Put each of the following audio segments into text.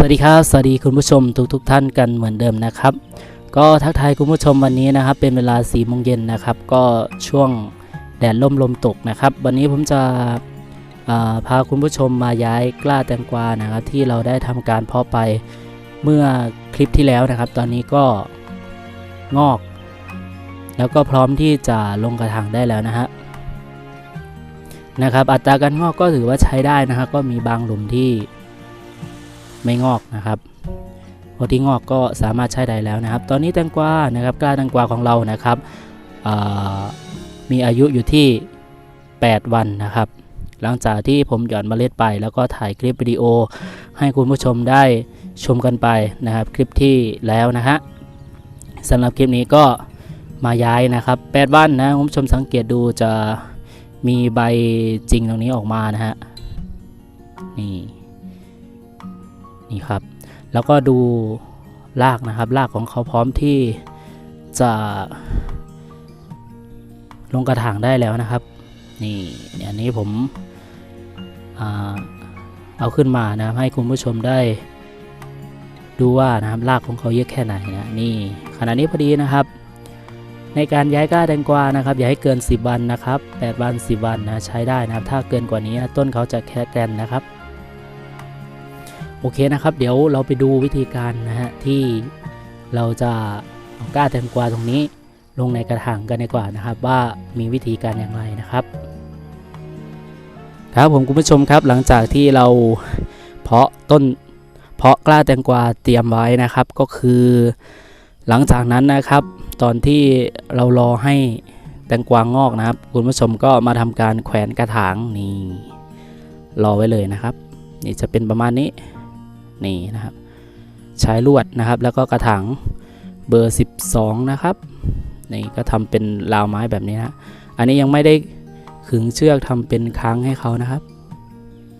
สวัสดีครับ สวัสดีคุณผู้ชมทุกทุกท่านกันเหมือนเดิมนะครับ ก็ทักทายคุณผู้ชมวันนี้นะครับ เป็นเวลา4ี่โมงเย็นนะครับ ก็ช่วงแดดล่มลมตกนะครับ วันนี้ผมจะาพาคุณผู้ชมมาย้ายกล้าแตงกวานะครับ ที่เราได้ทำการเพาะไปเมื่อคลิปที่แล้วนะครับ ตอนนี้ก็งอก แล้วก็พร้อมที่จะลงกระถางได้แล้วนะฮะนะครับ อัตราการงอกก็ถือว่าใช้ได้นะครับ ก็มีบางหลุมที่ ไม่งอกนะครับพอที่งอกก็สามารถใช้ได้แล้วนะครับ ตอนนี้แตงกวานะครับกล้าแตงกวาของเรานะครับมีอายุอยู่ที่ 8 วันนะครับ หลังจากที่ผมหย่อนเมล็ดไป แล้วก็ถ่ายคลิปวิดีโอ ให้คุณผู้ชมได้ชมกันไปนะครับ คลิปที่แล้วนะฮะสำหรับคลิปนี้ก็มาย้ายนะครับ 8 วันนะคุณผู้ชมสังเกตดูจะมีใบจริงตรงนี้ออกมานะฮะนี่ นี่ครับ แล้วก็ดูรากนะครับรากของเขาพร้อมที่จะลงกระถางได้แล้วนะครับ นี่อันนี้ผมอเอาขึ้นมานะครับให้คุณผู้ชมได้ดูว่านะครับรากของเขาเยอะแค่ไหนนะนี่ขณะนี้พอดีนะครับ ในการย้ายก้าแตงกวานะครับ อย่าให้เกิน 10 วันนะครับ 8 วัน 10 วันนะใช้ได้นะครับ ถ้าเกินกว่านี้นะต้นเขาจะแค่แกนนะครับ โอเคนะครับ เดี๋ยวเราไปดูวิธีการนะฮะที่เราจะเอาก้าแตงกวาตรงนี้ลงในกระถางกันดีกว่านะครับ ว่ามีวิธีการอย่างไรนะครับ ครับผมคุณผู้ชมครับหลังจากที่เราเพาะต้นเพาะกล้าแตงกวาเตรียมไว้นะครับ ก็คือ หลังจากนั้นนะครับ ตอนที่เรารอให้แตงกวางอกนะครับ คุณผู้ชมก็มาทำการแขวนกระถางนี่รอไว้เลยนะครับ นี่จะเป็นประมาณนี้ นี่นะครับ ใช้ลวดนะครับ แล้วก็กระถางเบอร์ 12 นะครับนี่ก็ทำเป็นราวไม้แบบนี้นะอันนี้ยังไม่ได้ขึงเชือกทำเป็นค้างให้เขานะครับ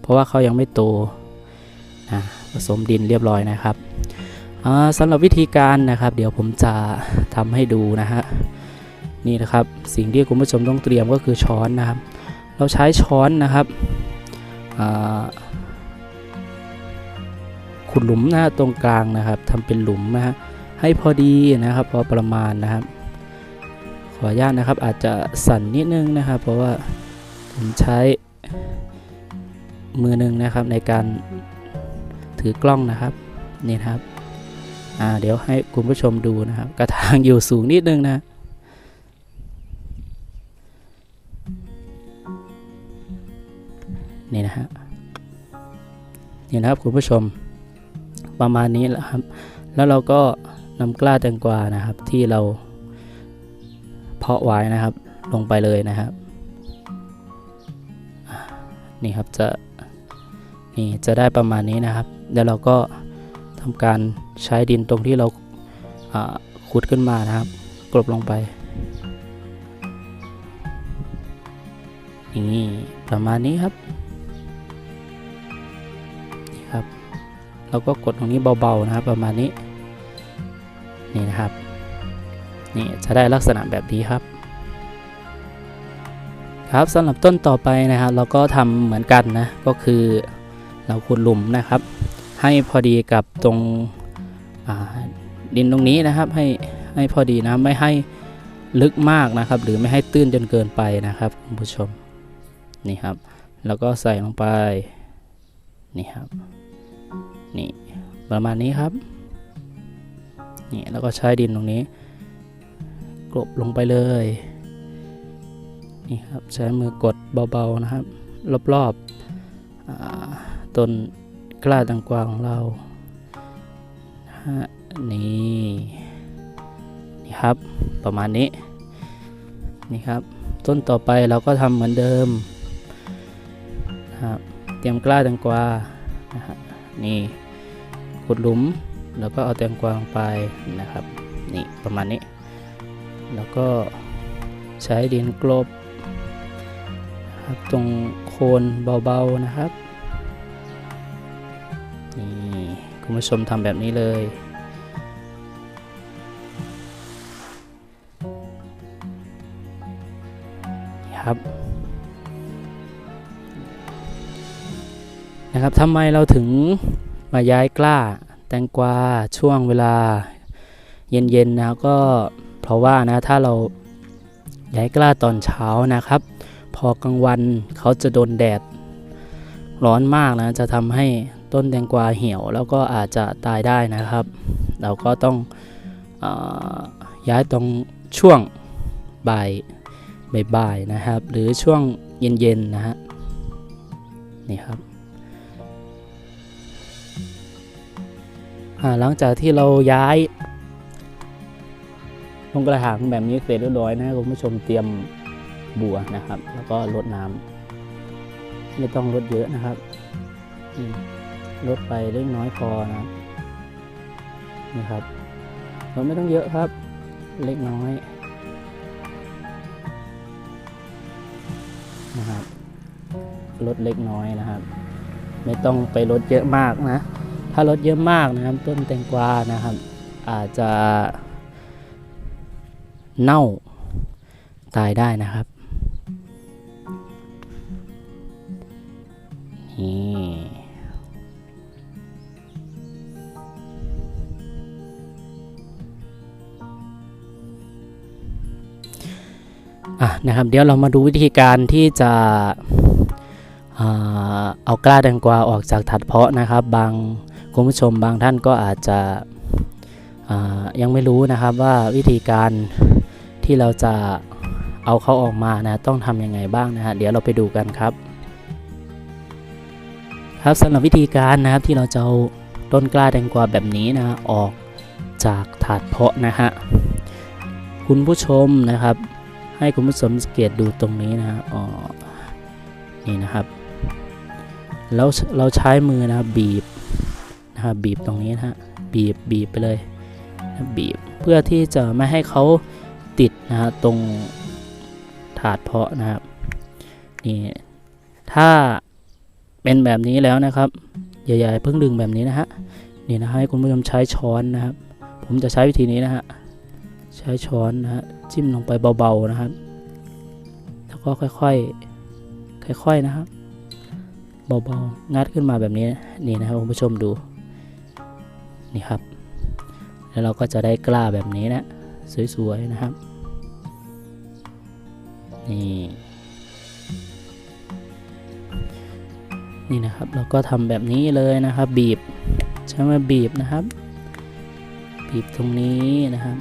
เพราะว่าเขายังไม่โตนะผสมดินเรียบร้อยนะครับอ่าสำหรับวิธีการนะครับ เดี๋ยวผมจะทำให้ดูนะฮะนี่นะครับสิ่งที่คุณผู้ชมต้องเตรียมก็คือช้อนนะครับ เราใช้ช้อนนะครับอ่า ขุดหลุมนะฮะตรงกลางนะครับทำเป็นหลุมนะฮะให้พอดีนะครับพอประมาณนะครับ ขออนุญาตนะครับอาจจะสั่นนิดนึงนะครับ เพราะว่าผมใช้มือหนึ่งนะครับในการถือกล้องนะครับนี่นะครับอ่าเดี๋ยวให้คุณผู้ชมดูนะครับ กระถางอยู่สูงนิดนึงนะนี่นะฮะนี่นะครับคุณผู้ชม ประมาณนี้แหละครับ แล้วเราก็นำกล้าแตงกวานะครับ ที่เราเพาะไว้นะครับ ลงไปเลยนะครับ นี่ครับจะนี่จะได้ประมาณนี้นะครับ แล้วเราก็ทำการใช้ดินตรงที่เราอ่าขุดขึ้นมานะครับ กลบลงไปนี่ประมาณนี้ครับ เราก็กดตรงนี้เบาๆนะครับ ประมาณนี้นี่นะครับนี่จะได้ลักษณะแบบนี้ครับ ครับสำหรับต้นต่อไปนะครับ เราก็ทำเหมือนกันนะก็คือเราขุดหลุมนะครับ ให้พอดีกับตรงดินตรงนี้นะครับให้ให้พอดีนะไม่ให้ลึกมากนะครับ หรือไม่ให้ตื้นจนเกินไปนะครับคุณผู้ชมนี่ครับ แล้วก็ใส่ลงไปนี่ครับ นี่ประมาณนี้ครับนี่แล้วก็ใช้ดินตรงนี้กลบลงไปเลยนี่ครับใช้มือกดเบาๆนะครับ รอบๆอ่าต้นกล้าตังกวาของเรานะฮะนี่นี่ครับประมาณนี้นี่ครับ ต้นต่อไปเราก็ทำเหมือนเดิมนะครับเตรียมกล้าแตงกวานะฮะ นี่ขุดหลุม แล้วก็เอาแตงกวาลงไปนะครับ นี่ประมาณนี้ แล้วก็ใช้ดินกลบครับตรงโคนเบาๆนะครับ นี่คุณผู้ชมทำแบบนี้เลยนะครับ นะครับทำไมเราถึงมาย้ายกล้าแตงกวาช่วงเวลาเย็นๆนะก็เพราะว่านะถ้าเราย้ายกล้าตอนเช้านะครับ พอกลางวันเขาจะโดนแดดร้อนมากนะจะทำให้ต้นแตงกวาเหี่ยว แล้วก็อาจจะตายได้นะครับ เราก็ต้องอย้ายตรงช่วงบ่ายบ่ายนะครับ หรือช่วงเย็นๆนะฮะนี่ครับ หลังจากที่เราย้ายลงกระถางแบบนี้เสร็จเรียบร้อยนะคุณผู้ชมเตรียมบัวนะครับ แล้วก็รดน้ำไม่ต้องรดเยอะนะครับอืมรดไปเล็กน้อยพอนะครับนี่ครับเรดไม่ต้องเยอะครับ เล็กน้อยนะครับรดเล็กน้อยนะครับ ไม่ต้องไปรดเยอะมากนะ ถ้ารดเยอะมากนะครับ ต้นแตงกวานะครับ อาจจะเน่าตายได้นะครับนี่อะนะครับ เดี๋ยวเรามาดูวิธีการที่จะเอากล้าแตงกวาออกจากถัดเพาะนะครับ บาง คุณผู้ชมบางท่านก็อาจจะยังไม่รู้นะครับว่าวิธีการที่เราจะเอาเขาออกมานะต้องทำยังไงบ้างนะฮะเดี๋ยวเราไปดูกันครับ ครับสำหรับวิธีการนะครับที่เราจะเอาต้นกล้าแตงกวาแบบนี้นะฮะออกจากถาดเพาะนะฮะคุณผู้ชมนะครับ ให้คุณผู้ชมสังเกตดูตรงนี้นะฮะอ๋อนี่นะครับแล้วเราใช้มือนะบีบ นะครับบีบตรงนี้นะฮะบีบบีบไปเลยบีบเพื่อที่จะไม่ให้เขาติดนะฮะตรงถาดเพาะนะครับนี่ถ้าเป็นแบบนี้แล้วนะครับอย่าอย่าเพิ่งดึงแบบนี้นะฮะนี่นะให้คุณผู้ชมใช้ช้อนนะครับ ผมจะใช้วิธีนี้นะฮะใช้ช้อนนะฮะจิ้มลงไปเบาๆนะครับ แล้วก็ค่อยๆค่อยๆนะครับเบาๆงัดขึ้นมาแบบนี้นี่นะครับคุณผู้ชมดู นี่ครับ แล้วเราก็จะได้กล้าแบบนี้นะสวยๆนะครับ นี่นี่นะครับเราก็ทำแบบนี้เลยนะครับ บีบใช้มาบีบนะครับ บีบตรงนี้นะครับ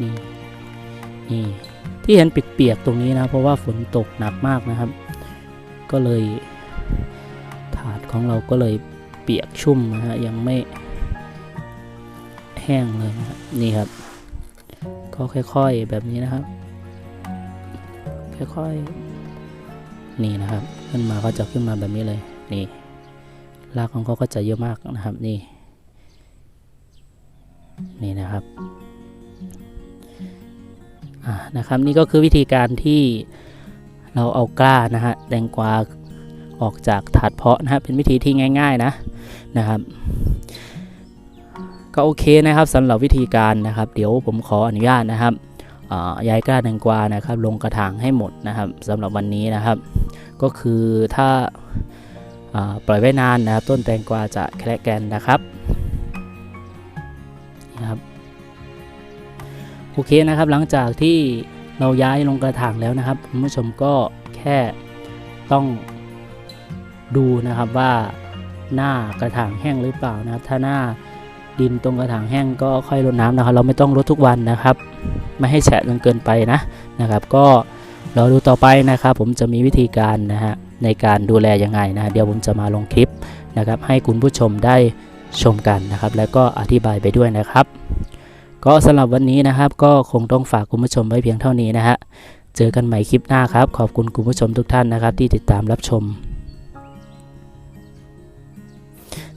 นี่นี่ที่เห็นเปียกๆตรงนี้นะ เพราะว่าฝนตกหนักมากนะครับ ก็เลยถาดของเราก็เลย เปียกชุ่มนะฮะยังไม่แห้งเลยนะนี่ครับ ก็ค่อยๆแบบนี้นะครับ ค่อยๆนี่นะครับ ขึ้นมาก็จะขึ้นมาแบบนี้เลยนี่รากของเขาก็จะเยอะมากนะครับนี่ นี่นะครับอ่านะครับนี่ก็คือวิธีการที่เราเอากล้านะฮะแตงกวาออกจากถาดเพาะนะฮะเป็นวิธีที่ง่าย ๆ นะ นะครับ ก็โอเคนะครับสำหรับวิธีการนะครับ เดี๋ยวผมขออนุญาตนะครับย้ายกล้าแตงกวานะครับ ลงกระถางให้หมดนะครับสำหรับวันนี้นะครับ ก็คือถ้าอ่าปล่อยไว้นานนะครับ ต้นแตงกวาจะแคระแกนนะครับนะครับโอเคนะครับหลังจากที่เราย้ายลงกระถางแล้วนะครับคุณผู้ชมก็แค่ต้องดูนะครับว่า หน้ากระถางแห้งหรือเปล่านะครับ ถ้าหน้าดินตรงกระถางแห้งก็ค่อยรดน้ำนะครับ เราไม่ต้องรดทุกวันนะครับ ไม่ให้แฉะจนเกินไปนะนะครับ ก็เราดูต่อไปนะครับ ผมจะมีวิธีการนะฮะในการดูแลยังไงนะเดี๋ยวผมจะมาลงคลิปนะครับ ให้คุณผู้ชมได้ชมกันนะครับ แล้วก็อธิบายไปด้วยนะครับ ก็สำหรับวันนี้นะครับ ก็คงต้องฝากคุณผู้ชมไว้เพียงเท่านี้นะฮะเจอกันใหม่คลิปหน้าครับ ขอบคุณคุณผู้ชมทุกท่านนะครับ ที่ติดตามรับชม